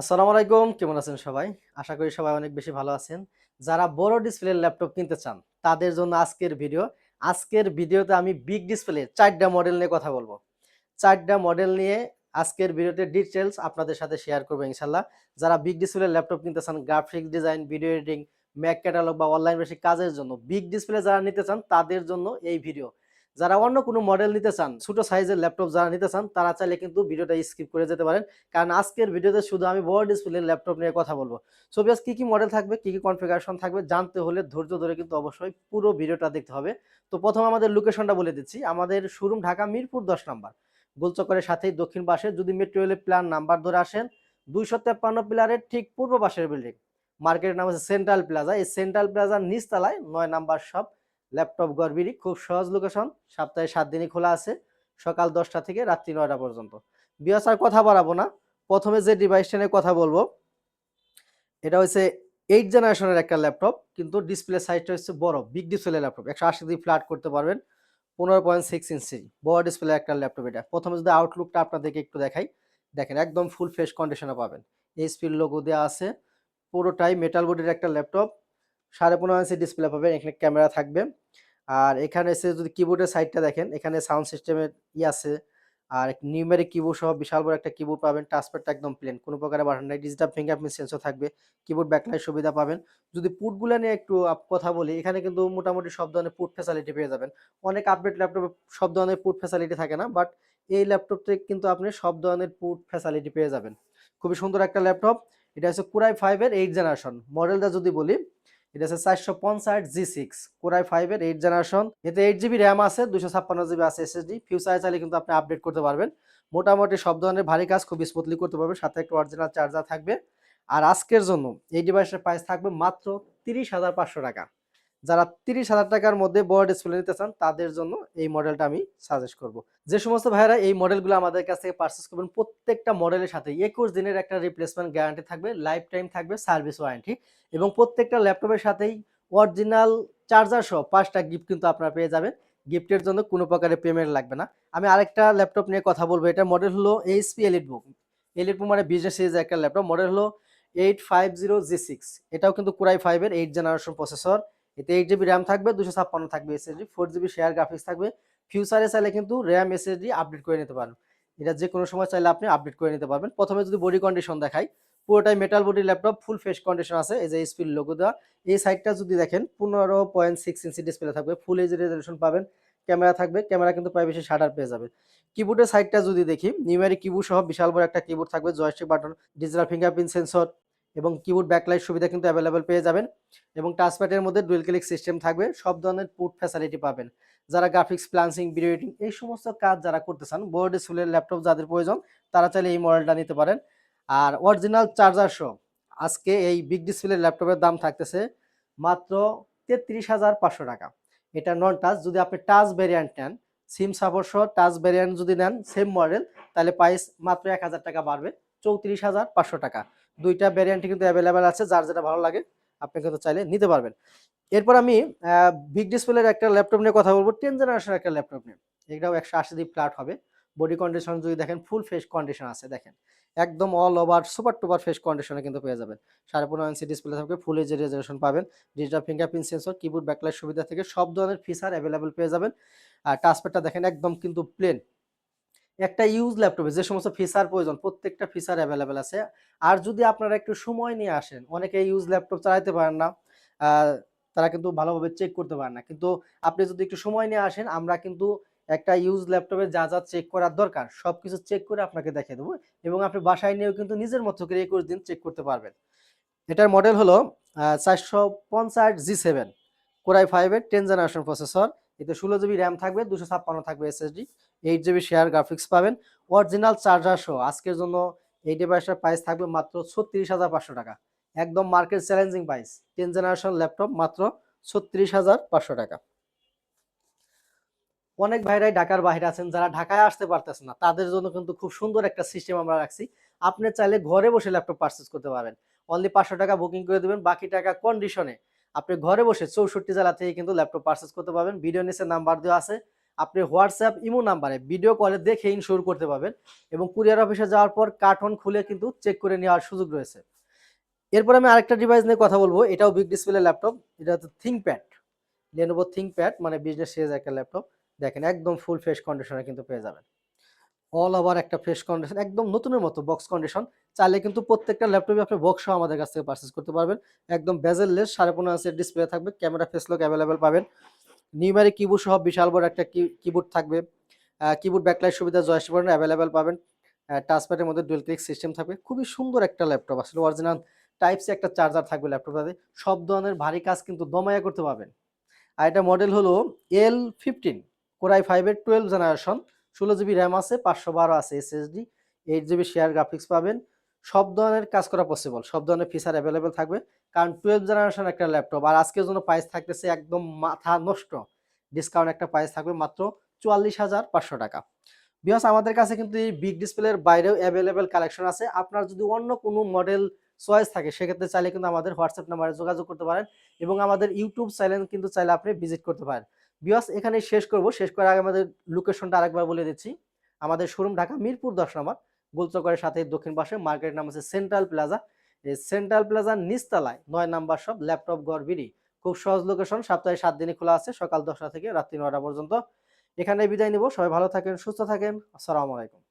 আসসালামু আলাইকুম, কেমন আছেন সবাই? আশা করি সবাই অনেক বেশি ভালো আছেন। যারা বড় ডিসপ্লের ল্যাপটপ কিনতে চান, তাদের জন্য আজকের ভিডিও আজকের ভিডিওতে আমি বিগ ডিসপ্লে চারটা মডেল নিয়ে কথা বলব। চারটা মডেল নিয়ে আজকের ভিডিওতে ডিটেলস আপনাদের সাথে শেয়ার করব ইনশাল্লাহ যারা বিগ ডিসপ্লের ল্যাপটপ কিনতে চান graphics design video editing Mac catalog বা অনলাইন বেশি কাজের জন্য বিগ ডিসপ্লে যারা নিতে চান, তাদের জন্য এই ভিডিও যারা অন্য কোনো মডেল নিতে চান, ছোট সাইজের ল্যাপটপ যারা নিতে চান, তারা চাইলে কিন্তু ভিডিওটা স্কিপ করে যেতে পারেন। কারণ আজকের ভিডিওতে শুধু আমি বড় ডিসপ্লের ল্যাপটপ নিয়ে কথা বলব। সো বিয়াস কী কি মডেল থাকবে, কি কি কনফিগারেশন থাকবে, জানতে হলে ধৈর্য ধরে কিন্তু অবশ্যই পুরো ভিডিওটা দেখতে হবে। তো প্রথম আমাদের লোকেশনটা বলে দিচ্ছি। আমাদের শোরুম ঢাকা মিরপুর দশ নাম্বার। গোলচক্করের সাথেই দক্ষিণ পাশে যদি মেট্রো রেলের প্ল্যান নাম্বার ধরে আসেন, দুইশো তেপ্পান্ন পিলারের ঠিক পূর্ব পাশের বিল্ডিং মার্কেটের নাম হচ্ছে সেন্ট্রাল প্লাজা এই সেন্ট্রাল প্লাজার নিচতলায় নয় নাম্বার শপ ল্যাপটপ গড়বিড়ি খুব সহজ লোকেশন সপ্তাহে সাত দিনই খোলা আছে, সকাল দশটা থেকে রাত্রি নয়টা পর্যন্ত। বিয়াস আর কথা বাড়াবো না, প্রথমে যে ডিভাইসটা নিয়ে কথা বলব, এটা হচ্ছে এইট জেনারেশনের একটা ল্যাপটপ, কিন্তু ডিসপ্লে সাইজটা হচ্ছে বড় বিগ ডিসপ্লে ল্যাপটপ, একশো আশি দিয়ে ফ্ল্যাট করতে পারবেন, পনেরো পয়েন্ট সিক্স ইঞ্চি বড় ডিসপ্লে একটা ল্যাপটপ এটা। প্রথমে যদি আউটলুকটা আপনাদেরকে একটু দেখাই, দেখেন একদম ফুল ফ্রেশ কন্ডিশনে পাবেন। এইচপির লোগো দেওয়া আছে, পুরোটাই মেটাল বডির একটা ল্যাপটপ সাড়ে পনেরো ইঞ্চি ডিসপ্লে পাবেন, এখানে ক্যামেরা থাকবে। আর এখানে এসে যদি কিবোর্ডের সাইডটা দেখেন, এখানে সাউন্ড সিস্টেমের ই আছে। আর নিউমেরিক কিবোর্ড সহ বিশাল বড় একটা কিবোর্ড পাবেন টাচপ্যাডটা একদম প্লেন কোনো প্রকারের বাটন নাই ডিজিটাল ফিঙ্গারপ্রিন্ট সেন্সর থাকবে কিবোর্ড ব্যাকলাইট সুবিধা পাবেন। যদি পুটগুলো নিয়ে একটু কথা বলি, এখানে কিন্তু মোটামুটি সব ধরনের পুট ফ্যাসিলিটি পেয়ে যাবেন। অনেক আপডেট ল্যাপটপে সব ধরনের পুট ফ্যাসিলিটি থাকে না বাট এই ল্যাপটপতে কিন্তু আপনি সব ধরনের পুট ফ্যাসিলিটি পেয়ে যাবেন। খুবই সুন্দর একটা ল্যাপটপ এটা হচ্ছে কুরাই ফাইভের এইট জেনারেশন মডেলটা যদি বলি এটা আছে চারশো পঞ্চাশ জি সিক্স, কোরাই ফাইভের এইট জেনারেশন এতে এইট জিবি র্যাম আছে দুশো ছাপ্পান্ন জিবি আছে এসএসডি ফিউচারে চাইলে কিন্তু আপনি আপডেট করতে পারবেন। মোটামুটি সব ধরনের ভারী কাজ খুব স্মুথলি করতে পারবেন, সাথে একটা অরিজিনাল চার্জার থাকবে। আর আজকের জন্য এই ডিভাইসের প্রাইস থাকবে মাত্র তিরিশ হাজার পাঁচশো টাকা। যারা তিরিশ হাজার টাকার মধ্যে বড় ডিসপ্লে নিতে চান, তাদের জন্য এই মডেলটা আমি সাজেস্ট করব। যে সমস্ত ভাইয়েরা এই মডেলগুলো আমাদের কাছ থেকে পারচেস করবেন, প্রত্যেকটা মডেলের সাথে একুশ দিনের একটা রিপ্লেসমেন্ট গ্যারান্টি থাকবে লাইফ টাইম থাকবে সার্ভিস ওয়ারেন্টি এবং প্রত্যেকটা ল্যাপটপের সাথেই অরিজিনাল চার্জার সহ পাঁচটা গিফট কিন্তু আপনারা পেয়ে যাবেন। গিফটের জন্য কোনো প্রকারের পেমেন্ট লাগবে না। আমি আরেকটা ল্যাপটপ নিয়ে কথা বলব, এটা মডেল হলো HP elite book elite book মানে বিজনেস সিরিজের একটা ল্যাপটপ মডেল হলো eight five zero G six এটাও কিন্তু কুরাই ফাইভের এইট জেনারেশন প্রসেসর এতে এইট জিবি র্যাম থাকবে, দুশো ছাপ্পান্ন থাকবে SSD four GB share graphics থাকবে। ফিউচারে চাইলে কিন্তু র্যাম এসএসডি আপডেট করে নিতে পারেন। এটা যে কোনো সময় চাইলে আপনি আপডেট করে নিতে পারবেন। প্রথমে যদি বডি কন্ডিশন দেখাই, পুরোটাই metal body laptop full fresh condition আছে, এই যে স্পিড লোগো দেওয়া। এই সাইডটা যদি দেখেন, পনেরো পয়েন্ট সিক্স ইঞ্চি ডিসপ্লে থাকবে ফুল এইচ রেজলিউশন পাবেন ক্যামেরা থাকবে ক্যামেরা কিন্তু প্রায় বেশি শাটার পেয়ে যাবে। কিবোর্ডের সাইডটা যদি দেখি নিউমারি কিবোর্ড সহ বিশাল বড় একটা কিবোর্ড থাকবে joystick button digital fingerprint sensor এবং কিবোর্ড ব্যাকলাইট সুবিধা কিন্তু অ্যাভেলেবেল পেয়ে যাবেন এবং টাচপ্যাডের মধ্যে ডুয়েল ক্লিক সিস্টেম থাকবে, সব ধরনের পুট ফ্যাসিলিটি পাবেন। যারা গ্রাফিক্স প্লান্সিং ভিডিও এডিটিং এই সমস্ত কাজ যারা করতে চান বোর্ড ডিসপ্লের ল্যাপটপ যাদের প্রয়োজন, তারা চাইলে এই মডেলটা নিতে পারেন। আর অরিজিনাল চার্জার সহ আজকে এই বিগ ডিসপ্লের ল্যাপটপের দাম থাকতেছে মাত্র তেত্রিশ হাজার পাঁচশো টাকা। এটা নন টাচ যদি আপনি টাচ ভ্যারিয়েন্ট নেন সিম সাপোর্ট সহ টাচ ভ্যারিয়েন্ট যদি নেন সেম মডেল তাহলে প্রাইস মাত্র এক হাজার টাকা বাড়বে, চৌত্রিশ হাজার পাঁচশো টাকা। দুইটা ভ্যারিয়েন্টই কিন্তু অ্যাভেলেবেল আছে, যার যেটা ভালো লাগে, আপনি কিন্তু চাইলে নিতে পারবেন। এরপর আমি বিগ ডিসপ্লের একটা ল্যাপটপ নিয়ে কথা বলব টেন জেনারেশনের একটা ল্যাপটপ নিয়ে। এটাও একশো আশি দিয়ে ফ্ল্যাট হবে। বডি কন্ডিশন যদি দেখেন ফুল ফ্রেশ কন্ডিশন আছে, দেখেন। একদম all over super duper fresh কন্ডিশনে কিন্তু পেয়ে যাবেন। সাড়ে পনেরো ইঞ্চি ডিসপ্লে থাকবে ফুল এইচ রেজলিউশন পাবেন। Digital fingerprint sensor keyboard backlight সুবিধা থেকে সব ধরনের ফিচার অ্যাভেলেবেল পেয়ে যাবেন। আর টাচপ্যাডটা দেখেন, একদম কিন্তু প্লেন একটা ইউজ ল্যাপটপে যে সমস্ত ফিচার প্রয়োজন, প্রত্যেকটা ফিচার অ্যাভেলেবেল আছে। আর যদি আপনারা একটু সময় নিয়ে আসেন অনেকে ইউজ ল্যাপটপ চালাতে পারেন না তারা কিন্তু ভালোভাবে চেক করতে পারেন না। কিন্তু আপনি যদি একটু সময় নিয়ে আসেন, আমরা কিন্তু একটা ইউজ ল্যাপটপে যা যা চেক করার দরকার, সবকিছু চেক করে আপনাকে দেখিয়ে দেবো এবং আপনি বাসায় নিয়েও কিন্তু নিজের মতো করে একুশ দিন চেক করতে পারবেন। এটার মডেল হলো চারশো পঞ্চাশ জি সেভেন কোরাই ফাইভের টেন জেনারেশন প্রসেসর এতে ষোলো জিবি র্যাম থাকবে, দুশো ছাপ্পান্ন থাকবে SSD eight GB share graphics পাবেন। অরিজিনাল চার্জার সহ আজকের জন্য এই ডিভাইসটার প্রাইস থাকবে মাত্র ছত্রিশ হাজার পাঁচশো টাকা। একদম market challenging price ten generation laptop মাত্র ছত্রিশ হাজার পাঁচশো টাকা। অনেক ভাইরাই ঢাকার বাইরে আছেন, যারা ঢাকায় আসতে পারতেছেন না, তাদের জন্য কিন্তু খুব সুন্দর একটা সিস্টেম আমরা রাখছি। আপনি চাইলে ঘরে বসে ল্যাপটপ পারচেস করতে পারবেন। অনলি পাঁচশো টাকা বুকিং করে দেবেন, বাকি টাকা কন্ডিশনে আপনি ঘরে বসে চৌষট্টি জেলা থেকে কিন্তু ল্যাপটপ পারচেস করতে পারবেন। ভিডিও নিচে নাম্বার দেওয়া আছে। আপনি হোয়াটসঅ্যাপ ইমো নাম্বারে ভিডিও কলে দেখে ইনশোর করতে পারবেন এবং কুরিয়ার অফিসে যাওয়ার পর কার্টন খুলে কিন্তু চেক করে নেওয়ার সুযোগ রয়েছে। এরপর আমি আরেকটা ডিভাইস নিয়ে কথা বলব। এটাও বিগ ডিসপ্লে ল্যাপটপ এটা হচ্ছে থিঙ্কপ্যাড লেনোভো থিঙ্কপ্যাড মানে বিজনেস সিরিজ একটা ল্যাপটপ দেখেন একদম ফুল ফ্রেশ কন্ডিশনে কিন্তু পেয়ে যাবেন। অল ওভার একটা ফ্রেশ কন্ডিশন একদম নতুনের মতো বক্স কন্ডিশন চাইলে কিন্তু প্রত্যেকটা ল্যাপটপে আপনি বক্স সহ আমাদের কাছ থেকে পারচেস করতে পারবেন। একদম বেজেললেস সাড়ে পনেরো ইঞ্চের ডিসপ্লে থাকবে ক্যামেরা ফেস লক অ্যাভেলেবেল পাবেন। নিউমারি কিবোর্ড সহ বিশাল বড় একটা কিবোর্ড থাকবে। কিবোর্ড ব্যাকলাইট সুবিধা জয়স্টিক বাটন অ্যাভেলেবেল পাবেন। টাচপ্যাডের মধ্যে ডুয়েল ক্লিক সিস্টেম থাকবে। খুবই সুন্দর একটা ল্যাপটপ আসলে অরিজিনাল টাইপ সি একটা চার্জার থাকবে ল্যাপটপটাতে সব ধরনের ভারী কাজ কিন্তু দমায়া করতে পারবেন। আর এটা মডেল হলো এল ফিফটিন কোরাই ফাইভের টুয়েলভ জেনারেশন ষোলো জিবি র্যাম আছে, পাঁচশো বারো আছে SSD eight GB share graphics পাবেন। সব ধরনের কাজ করা পসিবল সব ধরনের ফিচার অ্যাভেলেবেল থাকবে। কারণ টুয়েলভ জেনারেশন একটা ল্যাপটপ আর আজকের জন্য প্রাইস থাকতেছে একদম মাথা নষ্ট। ডিসকাউন্ট একটা প্রাইস থাকবে মাত্র চুয়াল্লিশ হাজার পাঁচশো টাকা। বিকজ আমাদের কাছে কিন্তু এই বিগ ডিসপ্লের বাইরেও অ্যাভেলেবেল কালেকশন আছে। আপনার যদি অন্য কোনো মডেল চয়েস থাকে, সেক্ষেত্রে চাইলে কিন্তু আমাদের হোয়াটসঅ্যাপ নাম্বারে যোগাযোগ করতে পারেন এবং আমাদের ইউটিউব চ্যানেল কিন্তু চাইলে আপনি ভিজিট করতে পারেন। বিকজ এখানে শেষ করব। শেষ করার আগে আমাদের লোকেশনটা আরেকবার বলে দিচ্ছি। আমাদের শোরুম ঢাকা মিরপুর দশ নম্বর, গোলচকরের সাথে দক্ষিণ পাশে। মার্কেট নাম হচ্ছে সেন্ট্রাল প্লাজা এই সেন্ট্রাল প্লাজার নিচতলায় নয় নাম্বার সব ল্যাপটপ ঘর, বিডি। খুব সহজ লোকেশন সপ্তাহে সাত দিনে খোলা আছে, সকাল দশটা থেকে রাত্রি নটা পর্যন্ত। এখানে বিদায় নিব। সবাই ভালো থাকেন, সুস্থ থাকেন। আসসালামু আলাইকুম।